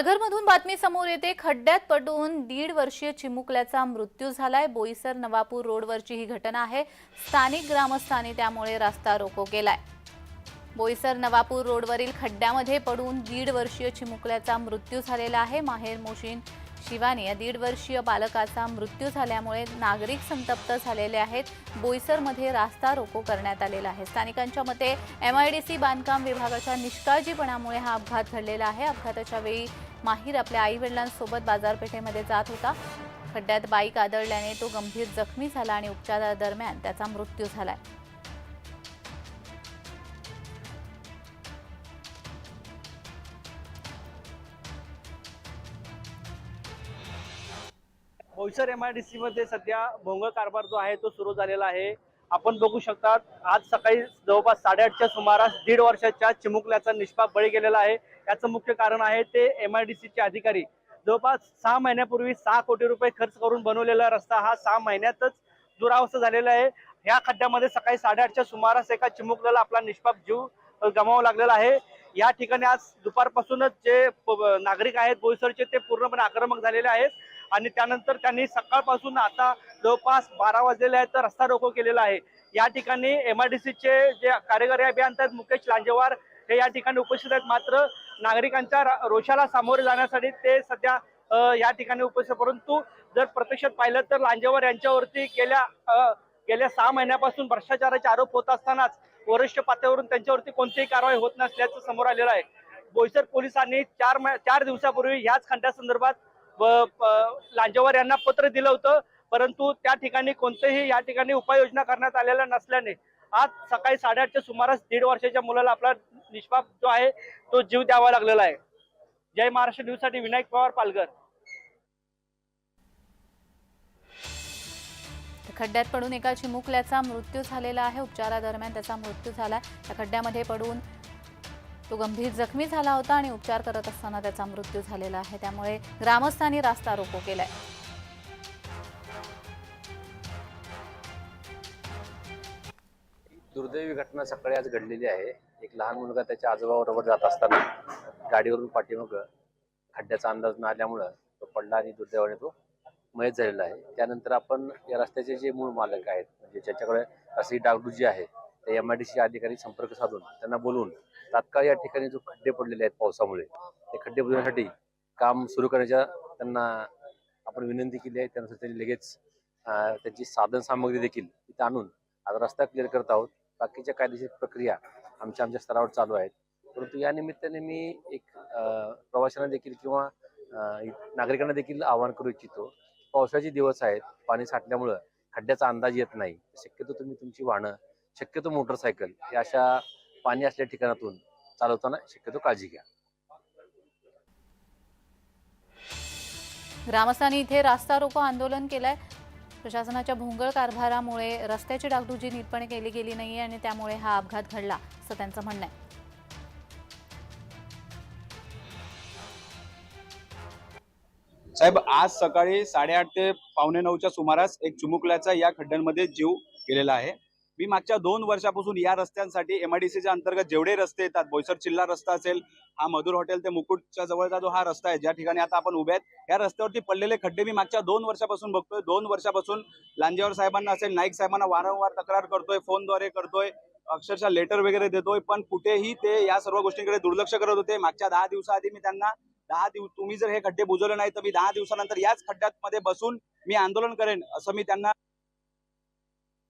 पालघरमधून बातमी समोर येते. खड्ड्यात पडून दीड वर्षीय चिमुकल्याचा मृत्यू झालाय. बोईसर नवापूर रोडवरची ही घटना आहे. स्थानिक ग्रामस्थांनी त्यामुळे रास्ता रोको केलाय. बोईसर नवापूर रोडवरील खड्ड्यामध्ये पडून दीड वर्षीय चिमुकल्याचा मृत्यू झालेला आहे. माहेर मोशीन शिवानी या दीड वर्षीय बालकाचा मृत्यू झाल्यामुळे नागरिक संतप्त झालेले आहेत. बोईसरमध्ये रास्ता रोको करण्यात आलेला आहे. स्थानिकांच्या मते एम आय डी सी बांधकाम विभागाच्या निष्काळजीपणामुळे हा अपघात घडलेला आहे. अपघाताच्या वेळी माहीर आपल्या आई वडिलांसोबत बाजारपेठेमध्ये जात होता. खड्ड्यात बाईक आदळल्याने तो गंभीर जखमी झाला आणि उपचारादरम्यान त्याचा मृत्यू झाला आहे बोईसर एम आय डी सीमध्ये सध्या भोंगळ कारभार जो आहे तो सुरू झालेला आहे. आपण बघू शकता आज सकाळी जवळपास साडेआठच्या सुमारास दीड वर्षाच्या चिमुकल्याचा निष्पाप बळी गेलेला आहे. याचं मुख्य कारण आहे ते एम आय डी सीचे अधिकारी. जवळपास सहा महिन्यापूर्वी सहा कोटी रुपये खर्च करून बनवलेला रस्ता हा सहा महिन्यातच दुरावस्था झालेला आहे. या खड्ड्यामध्ये सकाळी साडेआठच्या सुमारास एका चिमुकल्याला आपला निष्पाप जीव गमावा लागलेला आहे. या ठिकाणी आज दुपारपासूनच जे प- नागरिक आहेत बोईसरचे ते पूर्णपणे आक्रमक झालेले आहेत. आणि त्यानंतर त्यांनी सकाळपासून आता जवळपास बारा वाजलेले आहेत तर रस्ता रोको केलेला आहे. या ठिकाणी एम आर डी सीचे जे कार्यकारी अभियंता आहेत मुकेश लांजेवार हे या ठिकाणी उपस्थित आहेत. मात्र नागरिकांच्या रोषाला सामोरे जाण्यासाठी ते सध्या या ठिकाणी उपस्थित परंतु जर प्रत्यक्षात पाहिलं तर लांजेवार यांच्यावरती गेल्या गेल्या सहा महिन्यापासून भ्रष्टाचाराचे आरोप होत असतानाच वरिष्ठ पातळीवरून त्यांच्यावरती कोणतीही कारवाई होत नसल्याचं समोर आलेलं आहे. बोईसर पोलिसांनी चार चार दिवसापूर्वी याच खंडासंदर्भात व- लांजेवार यांना पत्र दिलं होतं परंतु त्या ठिकाणी कोणतेही या ठिकाणी उपाययोजना करण्यात आलेल्या नसल्याने आज सकाळी साडेआठच्या सुमारास दीड वर्षाच्या मुलाला आपला निष्पाप जो आहे तो जीव द्यावा लागलेला आहे. जय महाराष्ट्र न्यूजसाठी विनायक पवार पालघर. खड्ड्यात पडून एका चिमुकल्याचा मृत्यू झालेला आहे. उपचारादरम्यान त्याचा मृत्यू झाला. त्या खड्ड्यामध्ये पडून तो गंभीर जखमी झाला होता आणि उपचार करत असताना त्याचा मृत्यू झालेला आहे. त्यामुळे ग्रामस्थांनी रास्ता रोको केलाय. दुर्दैवी घटना सकाळी आज घडलेली आहे. एक लहान मुलगा त्याच्या आजोबाबरोबर जात असताना गाडीवरून पाठीमाग खड्ड्याचा अंदाज न आल्यामुळं तो पडला आणि दुर्दैवाने तो मयत झालेला आहे. त्यानंतर आपण या रस्त्याचे जे मूळ मालक आहेत म्हणजे ज्याच्याकडे अशी डागडुजी आहे ते एम आय डी सी अधिकारी संपर्क साधून त्यांना बोलवून तात्काळ या ठिकाणी जो खड्डे पडलेले आहेत पावसामुळे ते खड्डे बुजवण्यासाठी काम सुरू करण्याच्या त्यांना आपण विनंती केली आहे. त्यानुसार त्यांनी लगेच त्यांची साधन सामग्री देखील इथं आणून आता रस्ता क्लिअर करत आहोत. बाकीच्या कायदेशीर प्रक्रिया आमच्या आमच्या स्तरावर चालू आहेत. परंतु या निमित्ताने मी एक प्रवाशांना देखील किंवा नागरिकांना देखील आवाहन करू इच्छितो पावसाचे दिवस आहेत पाणी साठल्यामुळं खड्ड्याचा अंदाज येत नाही. शक्यतो तुम्ही तुमची वाहनं शक्यतो मोटरसायकल या अशा पाणी असलेल्या ठिकाणातून चालवताना शक्यतो काळजी घ्या. ग्रामस्थांनी इथे रास्ता रोको आंदोलन केलंय. प्रशासनाच्या भोंगळ कारभारामुळे रस्त्याची डागडुजी नीटपणे केली गेली नाहीये आणि त्यामुळे हा अपघात घडला असं त्यांचं म्हणणं आहे. साहेब आज सकाळी साडेआठ ते पावणे नऊच्या सुमारास एक चिमुकल्याचा या खड्ड्यांमध्ये जीव गेलेला आहे. मी मागच्या दोन वर्षापासून या रस्त्यांसाठी एमआयडीसीच्या अंतर्गत जेवढे रस्ते येतात बोईसर चिल्ला रस्ता असेल हा मधुर हॉटेल ते मुकुटच्या जवळचा जो हा रस्ता आहे ज्या ठिकाणी आता आपण उभे आहेत या रस्त्यावरती पडलेले खड्डे मी मागच्या दोन वर्षापासून बघतोय. दोन वर्षापासून लांजेवर साहेबांना असेल नाईक साहेबांना वारंवार तक्रार करतोय फोनद्वारे करतोय अक्षरशः लेटर वगैरे देतोय पण कुठेही ते या सर्व गोष्टींकडे दुर्लक्ष करत होते. मागच्या दहा दिवसाआधी मी त्यांना दहा दिवस तुम्ही जर हे खड्डे बुजवले नाही तर मी दहा दिवसानंतर याच खड्ड्यात मध्ये बसून मी आंदोलन करेन असं मी त्यांना